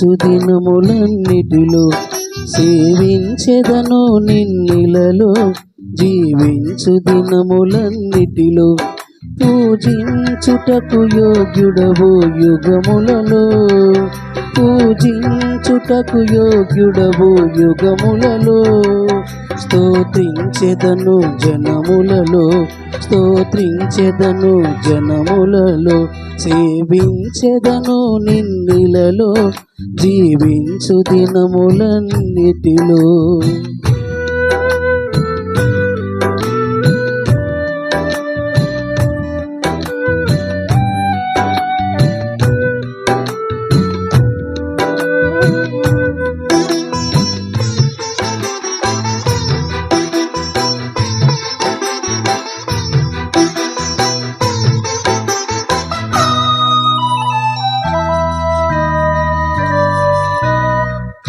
దినములన్నిటిలో సేవించెదను నిన్నిలలో. జీవించు దినములన్నిటిలో పూజించుటకు యోగ్యుడవు యుగములలో. పూజించుటకు యోగ్యుడవు యుగములలో. స్తోత్రించెదను జనములలో స్తోత్రించెదను జనములలో సేవించెదను నిన్నిలలో జీవించు దినములన్నిటిలో.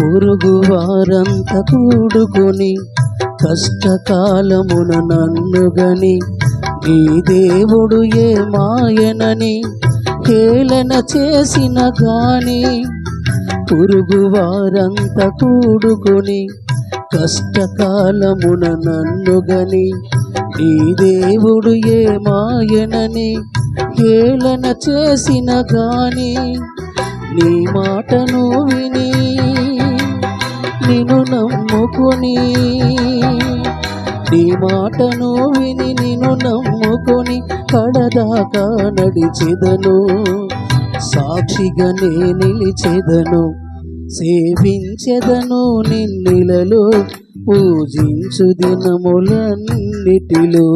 పొరుగు వారంత కూడుకొని కష్టకాలమున నన్నుగని నీ దేవుడు ఏ మాయనని హేళన చేసిన గాని పురుగు వారంత కూడుకొని కష్టకాలమున నన్నుగని నీ దేవుడు ఏ మాయనని హేళన చేసిన గాని నీ మాటను విని నమ్ముకొని నీ మాటను విని నిన్ను నమ్ముకొని కడదాకా నడిచెదను. సాక్షిగా నే నిలిచెదను సేవించెదను నిన్నిలలో పూజించు దినములన్నిటిలో.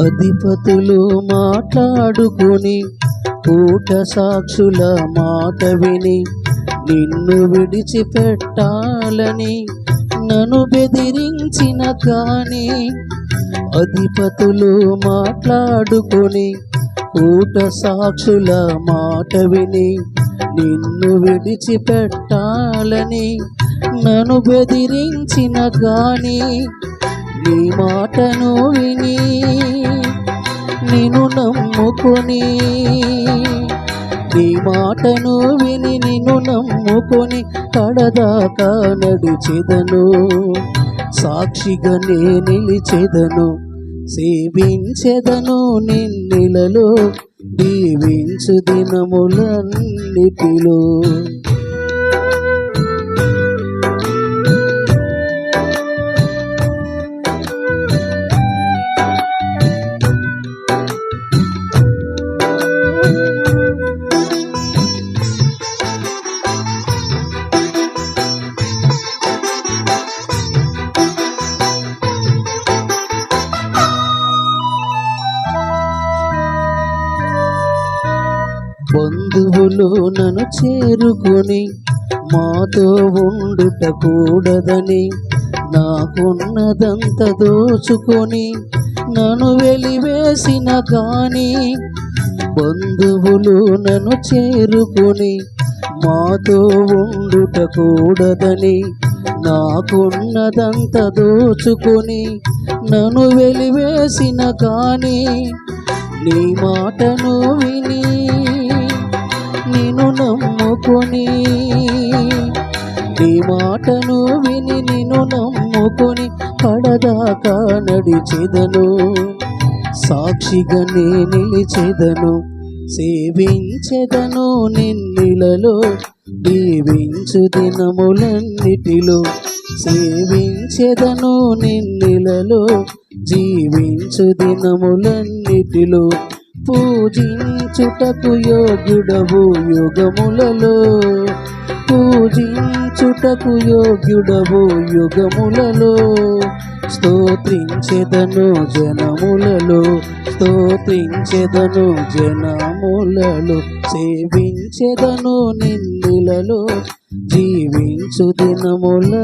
అధిపతులు మాట్లాడుకుని కూట సాక్షుల మాట విని నిన్ను విడిచిపెట్టాలని నన్ను బెదిరించిన కానీ అధిపతులు మాట్లాడుకొని కూట సాక్షుల మాట విని నిన్ను విడిచిపెట్టాలని నన్ను బెదిరించిన కానీ నీ మాటను విని నిన్ను నమ్ముకొని నీ మాటను విని నిన్ను నమ్ముకొని కడదాకా నడిచెదను. సాక్షిగా నే నిలిచెదను సేవించెదను నిన్నిలలో దీవించు దినములన్నిటిలో. బంధువులు నన్ను చేరుకొని మాతో ఉండుట కూడదని నాకున్నదంత దోచుకొని నన్ను వెలివేసిన కానీ బంధువులు నన్ను చేరుకొని మాతో ఉండుట కూడదని నాకున్నదంత దోచుకొని నన్ను వెలివేసిన కానీ నీ మాటను విని నమ్ముకొని నీ మాటను విని నిన్ను నమ్ముకొని కడదాకా నడిచెదను. సాక్షిగా నే నిలిచెదను సేవించెదను నిన్నిలలో. దీవించు దినములన్నిటిలో సేవించెదను నిన్నిలలో. జీవించు దినములన్నిటిలో. పూజించుటకు యోగ్యుడవు యుగములలో. పూజించుటకు యోగ్యుడవు యుగములలో. స్తోత్రించెదను జనములలో స్తోత్రించెదను జనములలో. సేవించెదను నిన్నులలో జీవించు దినములన్నిటిలో